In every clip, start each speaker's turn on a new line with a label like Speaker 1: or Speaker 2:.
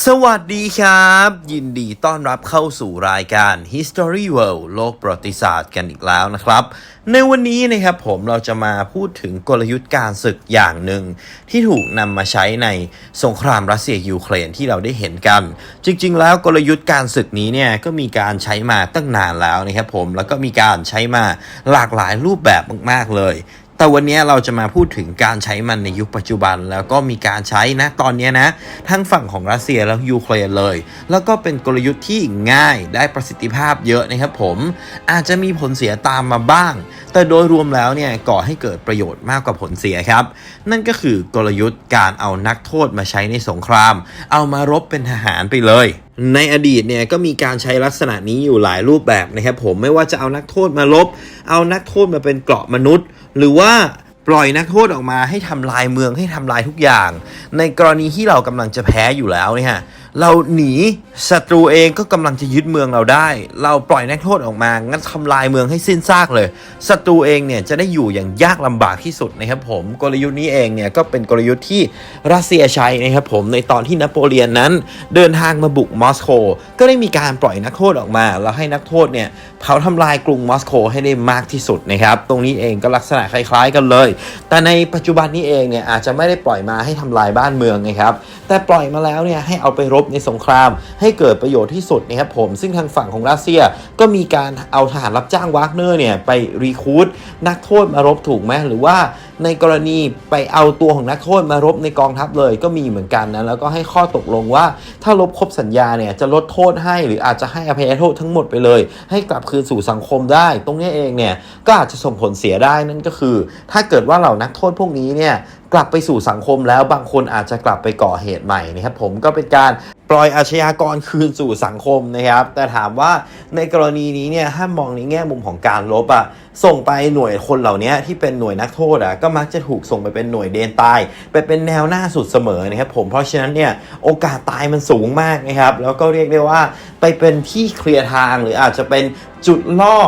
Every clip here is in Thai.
Speaker 1: สวัสดีครับ ยินดีต้อนรับเข้าสู่รายการ History World โลกประวัติศาสตร์กันอีกแล้วนะครับ ในวันนี้นะครับผมเราจะมาพูดถึงกลยุทธ์การศึกอย่างหนึ่ง ที่ถูกนำมาใช้ในสงครามรัสเซียยูเครนที่เราได้เห็นกัน จริง ๆ แล้วกลยุทธ์การศึกนี้เนี่ยก็มีการใช้มาตั้งนานแล้วนะครับผมแล้วก็มีการใช้มาหลากหลายรูปแบบมาก ๆ เลย แต่วันนี้เราจะมาพูดถึงการใช้มันในยุคปัจจุบัน แล้วก็มีการใช้นะตอนนี้นะ ทั้งฝั่งของรัสเซียและยูเครนเลย แล้วก็เป็นกลยุทธ์ที่ง่ายได้ประสิทธิภาพเยอะนะครับผมอาจจะมีผลเสียตามมาบ้าง แต่โดยรวมแล้วเนี่ยก่อให้เกิดประโยชน์มากกว่าผลเสียครับ นั่นก็คือกลยุทธ์การเอานักโทษมาใช้ในสงคราม เอามารบเป็นทหารไปเลยในอดีตเนี่ยก็มีการใช้ลักษณะนี้อยู่หลายรูปแบบนะครับผมไม่ว่าจะเอานักโทษมาลบ เอานักโทษมาเป็นเกราะมนุษย์ หรือว่าปล่อยนักโทษออกมาให้ทำลายเมืองให้ทำลายทุกอย่าง ในกรณีที่เรากำลังจะแพ้อยู่แล้วเนี่ยฮะ เราหนีศัตรูเองก็กำลังจะยึดเมืองเราได้ เราปล่อยนักโทษออกมา งั้นทำลายเมืองให้สิ้นซากเลย ศัตรูเองเนี่ยจะได้อยู่อย่างยากลำบากที่สุดนะครับผม กลยุทธ์นี้เองเนี่ยก็เป็นกลยุทธ์ที่รัสเซียใช้นะครับผม ในตอนที่นโปเลียนนั้นเดินทางมาบุกมอสโก ก็ได้มีการปล่อยนักโทษออกมา แล้วให้นักโทษเนี่ยเผาทำลายกรุงมอสโกให้ได้มากที่สุดนะครับ ตรงนี้เองก็ลักษณะคล้าย ๆ กันเลย แต่ในปัจจุบันนี้เองเนี่ยอาจจะไม่ได้ปล่อยมาให้ทำลายบ้านเมืองนะครับ แต่ปล่อยมาแล้วเนี่ยให้เอาไปรบในสงคราม ให้เกิดประโยชน์ที่สุดนะครับผม ซึ่งทางฝั่งของรัสเซียก็มีการเอาทหารรับจ้างวากเนอร์เนี่ยไปรีคูดนักโทษมารบถูกไหมหรือว่าในกรณีไปเอาตัวของนักโทษมารบในกองทัพเลยก็มีเหมือนกันนะแล้วก็ให้ข้อตกลงว่าถ้ารบครบสัญญาเนี่ยจะลดโทษให้หรืออาจจะให้อภัยโทษทั้งหมดไปเลย ให้กลับคืนสู่สังคมได้ ตรงนี้เองเนี่ยก็อาจจะส่งผลเสียได้นั่นก็คือ ถ้าเกิดว่าเหล่านักโทษพวกนี้เนี่ยกลับไปสู่สังคมแล้วบางคนอาจจะกลับไปก่อเหตุใหม่นะครับผมก็เป็นการ ปล่อยอาชญากรคืนสู่สังคมนะครับ แต่ถามว่าในกรณีนี้เนี่ยถ้ามองในแง่มุมของการลบอะส่งไปหน่วยคนเหล่านี้ที่เป็นหน่วยนักโทษอะก็มักจะถูกส่งไปเป็นหน่วยเดนตาย ไปเป็นแนวหน้าสุดเสมอนะครับผมเพราะฉะนั้นเนี่ยโอกาสตายมันสูงมากนะครับ แล้วก็เรียกได้ว่าไปเป็นที่เคลียร์ทางหรืออาจจะเป็นจุดล่อ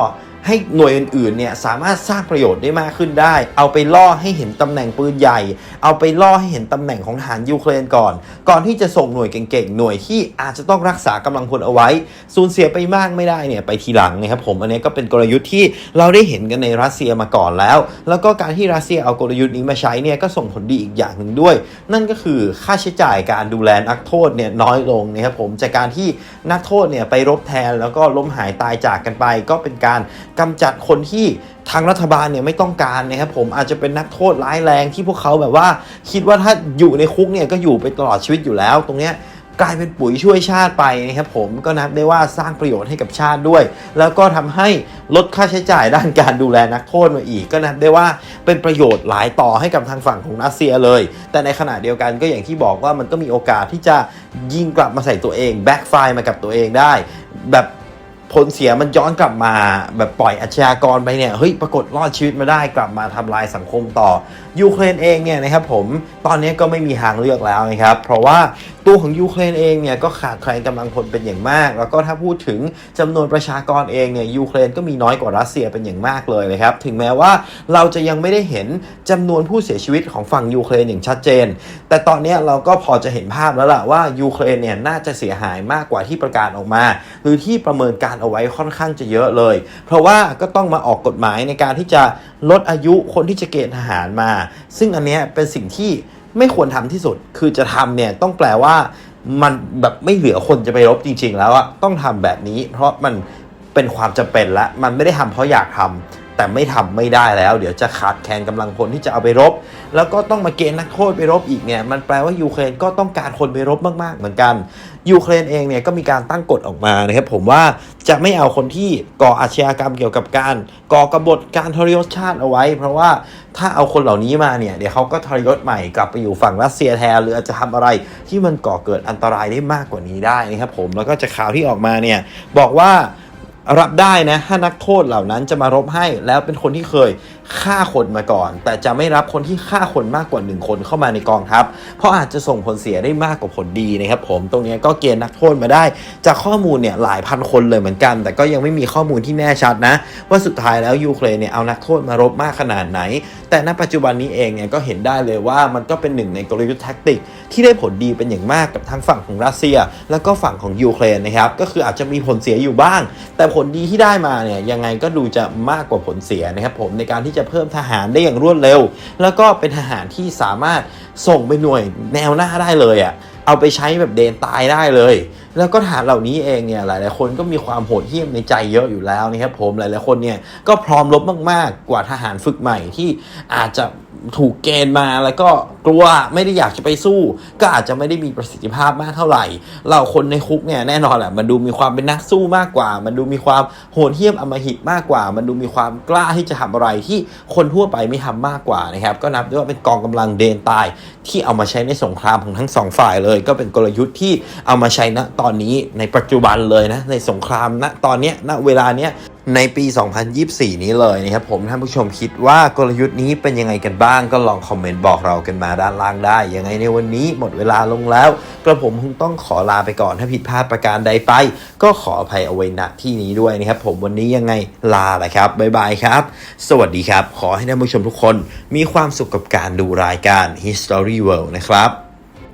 Speaker 1: ให้หน่วยอื่นๆเนี่ยสามารถสร้างประโยชน์ได้มากขึ้นได้ เอาไปล่อให้เห็นตำแหน่งปืนใหญ่ เอาไปล่อให้เห็นตำแหน่งของทหารยูเครนก่อน ก่อนที่จะส่งหน่วยเก่งๆ หน่วยที่อาจจะต้องรักษากำลังพลเอาไว้ สูญเสียไปมากไม่ได้เนี่ยไปทีหลังนะครับผม อันนี้ก็เป็นกลยุทธ์ที่เราได้เห็นกันในรัสเซียมาก่อนแล้ว แล้วก็การที่รัสเซียเอากลยุทธ์นี้มาใช้เนี่ยก็ส่งผลดีอีกอย่างหนึ่งด้วย นั่นก็คือค่าใช้จ่ายการดูแลนักโทษเนี่ยน้อยลงนะครับผมจากการที่นักโทษเนี่ยไปรบแทนแล้วก็ล้มหายตายจากกันไป ก็เป็นการกำจัดคนที่ทางรัฐบาลเนี่ยไม่ต้องการนะครับผมอาจจะเป็นนักโทษร้ายแรงที่พวกเขาแบบว่า คิดว่าถ้าอยู่ในคุกเนี่ยก็อยู่ไปตลอดชีวิตอยู่แล้ว ตรงเนี้ยกลายเป็นปุ๋ยช่วยชาติไปนะครับผมก็นับได้ว่าสร้างประโยชน์ให้กับชาติด้วย แล้วก็ทำให้ลดค่าใช้จ่ายด้านการดูแลนักโทษมาอีก ก็นับได้ว่าเป็นประโยชน์หลายต่อให้กับทางฝั่งของรัสเซียเลย แต่ในขณะเดียวกันก็อย่างที่บอกว่ามันก็มีโอกาสที่จะยิงกลับมาใส่ตัวเองแบ็กไฟมากับตัวเองได้ แบบ ผลเสียมันย้อนกลับมาแบบปล่อยอาชญากรไปเนี่ยเฮ้ยปรากฏรอดชีวิตมาได้กลับมาทำลายสังคมต่อยูเครนเองเนี่ยนะครับผมตอนนี้ก็ไม่มีทางเลือกแล้วนะครับ เพราะว่า ตัวของยูเครนเองเนี่ยก็ขาดแคลนกำลังพลเป็นอย่างมาก แล้วก็ถ้าพูดถึงจำนวนประชากรเองเนี่ยยูเครนก็มีน้อยกว่ารัสเซียเป็นอย่างมากเลยนะครับ ถึงแม้ว่าเราจะยังไม่ได้เห็นจำนวนผู้เสียชีวิตของฝั่งยูเครนอย่างชัดเจน แต่ตอนนี้เราก็พอจะเห็นภาพแล้วล่ะว่ายูเครนเนี่ยน่าจะเสียหายมากกว่าที่ประกาศออกมา หรือที่ประเมินการเอาไว้ค่อนข้างจะเยอะเลย เพราะว่าก็ต้องมาออกกฎหมายในการที่จะลดอายุคนที่จะเกณฑ์ทหารมา ซึ่งอันเนี้ยเป็นสิ่งที่ ไม่ควรทำที่สุด คือจะทำเนี่ยต้องแปลว่ามันแบบไม่เหลือคนจะไปรบจริง ๆ แล้วอะต้องทำแบบนี้ เพราะมันเป็นความจำเป็นและมันไม่ได้ทำเพราะอยากทำ แต่ไม่ทำไม่ได้แล้ว เดี๋ยวจะขาดแคลนกำลังพลที่จะเอาไปรบ แล้วก็ต้องมาเกณฑ์นักโทษไปรบอีกเนี่ยมันแปลว่ายูเครนก็ต้องการคนไปรบมากๆ เหมือนกันยูเครนเองเนี่ยก็มีการตั้งกฎออกมานะครับผมว่าจะไม่เอาคนที่ก่ออาชญากรรมเกี่ยวกับการก่อกบฏการทรยศชาติเอาไว้ เพราะว่าถ้าเอาคนเหล่านี้มาเนี่ยเดี๋ยวเขาก็ทรยศใหม่กลับไปอยู่ฝั่งรัสเซียแทนหรืออาจจะทำอะไรที่มันก่อเกิดอันตรายได้มากกว่านี้ได้นะครับผมแล้วก็จะข่าวที่ออกมาเนี่ยบอกว่า รับได้นะถ้านักโทษเหล่านั้นจะมารบให้แล้วเป็นคนที่เคยฆ่าคนมาก่อน แต่จะไม่รับคนที่ฆ่าคนมากกว่า 1 คนเข้ามาในกองทัพ เพราะอาจจะส่งผลเสียได้มากกว่าผลดีนะครับผมตรงนี้ก็เกณฑ์นักโทษมาได้ จากข้อมูลเนี่ยหลายพันคนเลยเหมือนกัน แต่ก็ยังไม่มีข้อมูลที่แน่ชัดนะ ว่าสุดท้ายแล้วยูเครนเนี่ยเอานักโทษมารบมากขนาดไหน แต่ณปัจจุบันนี้เองเนี่ยก็เห็นได้เลยว่ามันก็เป็นหนึ่งในกลยุทธ์แท็กติก ที่ได้ผลดีเป็นอย่างมากกับทั้งฝั่งของรัสเซีย แล้วก็ฝั่งของยูเครนนะครับก็คืออาจจะมีผลเสียอยู่บ้าง แต่ผลดีที่ได้มาเนี่ยยังไงก็ดูจะมากกว่าผลเสียนะครับผมในการที่จะเพิ่มทหารได้อย่างรวดเร็ว แล้วก็เป็นทหารที่สามารถส่งไปหน่วยแนวหน้าได้เลยอะ่ะเอาไปใช้แบบเดนตายได้เลย แล้วก็ทหารเหล่านี้เองเนี่ยหลาย ๆ คนก็มีความโหดเหี้ยมในใจเยอะอยู่แล้วนะครับผมหลาย ๆ คนเนี่ยก็พร้อมรบมาก ๆ กว่าทหารฝึกใหม่ที่อาจจะ ถูกเกณฑ์มาแล้วก็กลัวไม่ได้อยากจะไปสู้ ก็อาจจะไม่ได้มีประสิทธิภาพมากเท่าไหร่เหล่าคนในคุกเนี่ยแน่นอนแหละมันดูมีความเป็นนักสู้มากกว่า มันดูมีความโหดเหี้ยมอมหิตมากกว่า มันดูมีความกล้าที่จะทำอะไรที่คนทั่วไปไม่ทำมากกว่านะครับก็นับได้ว่าเป็นกองกำลังเดนตาย ที่เอามาใช้ในสงครามของทั้งสองฝ่ายเลย ก็เป็นกลยุทธ์ที่เอามาใช้ณตอนนี้ในปัจจุบันเลยนะในสงครามณตอนนี้ณเวลาเนี้ย ในปี 2024 นี้เลยนะครับผมท่านผู้ชมคิดว่ากลยุทธ์นี้เป็นยังไงกันบ้างก็ลองคอมเมนต์บอกเรากันมาด้านล่างได้ ยังไงในวันนี้หมดเวลาลงแล้ว กระผมคงต้องขอลาไปก่อนถ้าผิดพลาดประการใดไป ก็ขออภัยเอาไว้ณที่นี้ด้วยนะครับผมวันนี้ยังไงลาละครับบ๊ายบายครับ สวัสดีครับ ขอให้ท่านผู้ชมทุกคนมีความสุขกับการดูรายการ History World นะครับ